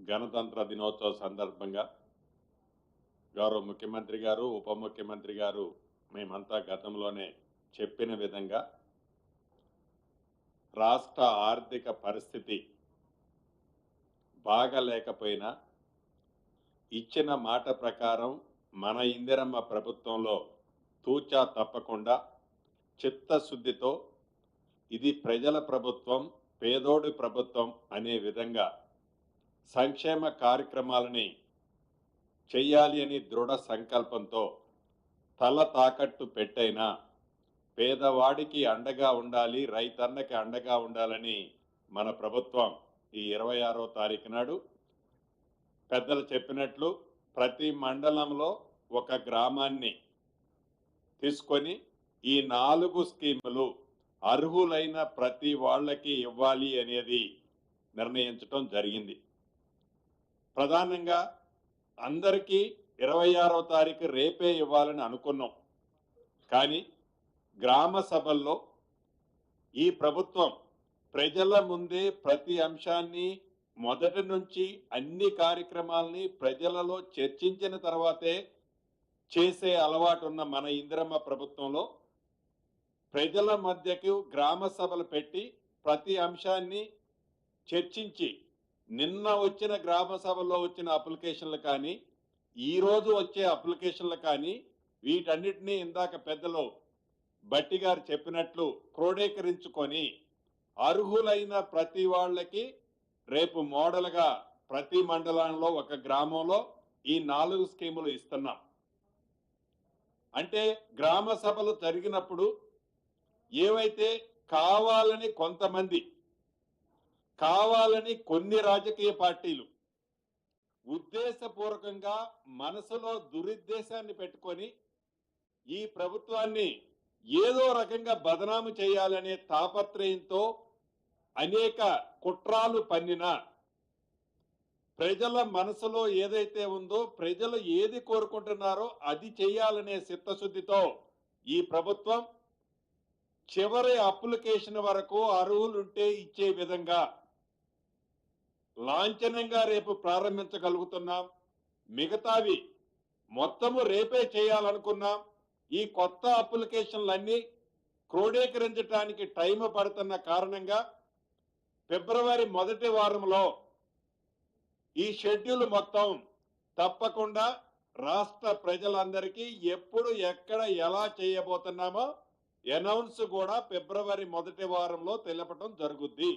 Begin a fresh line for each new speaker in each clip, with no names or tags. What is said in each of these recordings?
గణతంత్ర దినోత్సవ సందర్భంగా గౌరవ ముఖ్యమంత్రి గారు ఉప ముఖ్యమంత్రి గారు మేమంతా గతంలోనే చెప్పిన విధంగా రాష్ట్ర ఆర్థిక పరిస్థితి బాగలేకపోయినా ఇచ్చిన మాట ప్రకారం మన ఇందిరమ్మ ప్రభుత్వంలో తూచా తప్పకుండా చిత్తశుద్ధితో ఇది ప్రజల ప్రభుత్వం పేదోడి ప్రభుత్వం అనే విధంగా సంక్షేమ కార్యక్రమాలని చెయ్యాలి అని దృఢ సంకల్పంతో తల తాకట్టు పెట్టైనా పేదవాడికి అండగా ఉండాలి రైతన్నకి అండగా ఉండాలని మన ప్రభుత్వం ఈ ఇరవై ఆరో తారీఖు నాడు పెద్దలు చెప్పినట్లు ప్రతి మండలంలో ఒక గ్రామాన్ని తీసుకొని ఈ నాలుగు స్కీములు అర్హులైన ప్రతి వాళ్ళకి ఇవ్వాలి అనేది నిర్ణయించటం జరిగింది. ప్రధానంగా అందరికీ ఇరవై ఆరో తారీఖు రేపే ఇవ్వాలని అనుకున్నాం. కానీ గ్రామ సభల్లో ఈ ప్రభుత్వం ప్రజల ముందే ప్రతి అంశాన్ని మొదటి నుంచి అన్ని కార్యక్రమాల్ని ప్రజలలో చర్చించిన తర్వాతే చేసే అలవాటు ఉన్న మన ఇందిరమ్మ ప్రభుత్వంలో ప్రజల మధ్యకు గ్రామ సభలు పెట్టి ప్రతి అంశాన్ని చర్చించి నిన్న వచ్చిన గ్రామ సభలో వచ్చిన అప్లికేషన్లు కానీ ఈరోజు వచ్చే అప్లికేషన్లు కానీ వీటన్నిటినీ ఇందాక పెద్దలు బట్టి గారు చెప్పినట్లు క్రోడీకరించుకొని అర్హులైన ప్రతి వాళ్ళకి రేపు మోడల్గా ప్రతి మండలంలో ఒక గ్రామంలో ఈ నాలుగు స్కీములు ఇస్తున్నాం. అంటే గ్రామ సభలు జరిగినప్పుడు ఏవైతే కావాలని కొంతమంది కావాలని కొన్ని రాజకీయ పార్టీలు ఉద్దేశపూర్వకంగా మనసులో దురుద్దేశాన్ని పెట్టుకొని ఈ ప్రభుత్వాన్ని ఏదో రకంగా బదనాము చేయాలనే తాపత్రయంతో అనేక కుట్రాలు పన్నిన ప్రజల మనసులో ఏదైతే ఉందో ప్రజలు ఏది కోరుకుంటున్నారో అది చేయాలనే చిత్తశుద్ధితో ఈ ప్రభుత్వం చివరి అప్లికేషన్ వరకు అర్హులుంటే ఇచ్చే విధంగా లాంఛనంగా రేపు ప్రారంభించగలుగుతున్నాం. మిగతావి మొత్తము రేపే చేయాలనుకున్నాం. ఈ కొత్త అప్లికేషన్లన్నీ క్రోడీకరించడానికి టైం పడుతున్న కారణంగా ఫిబ్రవరి మొదటి వారంలో ఈ షెడ్యూల్ మొత్తం తప్పకుండా రాష్ట్ర ప్రజలందరికీ ఎప్పుడు ఎక్కడ ఎలా చేయబోతున్నామో అనౌన్స్ కూడా ఫిబ్రవరి మొదటి వారంలో తెలపటం జరుగుద్ది.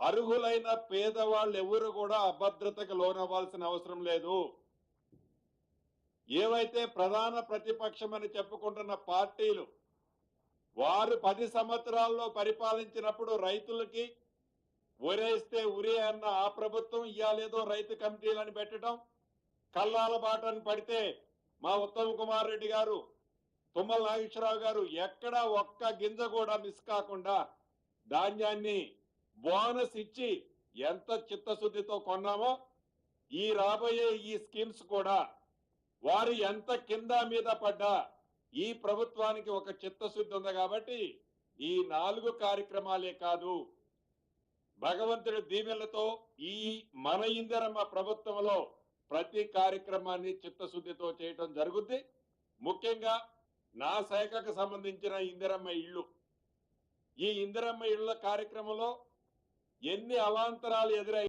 అర్హులైన పేదవాళ్ళు ఎవరు కూడా అభద్రతకు లోనవ్వాల్సిన అవసరం లేదు. ఏవైతే ప్రధాన ప్రతిపక్షం అని చెప్పుకుంటున్న పార్టీలు వారు పది సంవత్సరాల్లో పరిపాలించినప్పుడు రైతులకి ఉరేస్తే ఉరే అన్న ఆ ప్రభుత్వం ఇయ్యాలేదో రైతు కమిటీలను పెట్టడం కల్లాల బాటను పడితే మా ఉత్తమ్ కుమార్ రెడ్డి గారు తుమ్మల నాగేశ్వరరావు గారు ఎక్కడా ఒక్క గింజ కూడా మిస్ కాకుండా ధాన్యాన్ని బోనస్ ఇచ్చి ఎంత చిత్తశుద్ధితో కొన్నామో ఈ రాబోయే ఈ స్కీమ్స్ కూడా వారు ఎంత కింద మీద పడ్డా ఈ ప్రభుత్వానికి ఒక చిత్తశుద్ధి ఉంది కాబట్టి ఈ నాలుగు కార్యక్రమాలే కాదు. భగవంతుడి దీవెనలతో ఈ మన ఇందిరమ్మ ప్రభుత్వంలో ప్రతి కార్యక్రమాన్ని చిత్తశుద్ధితో చేయటం జరుగుద్ది. ముఖ్యంగా నా శాఖకు సంబంధించిన ఇందిరమ్మ ఇళ్ళు. ఈ ఇందిరమ్మ ఇళ్ళ కార్యక్రమంలో ఎన్ని అవాంతరాలు ఎదురై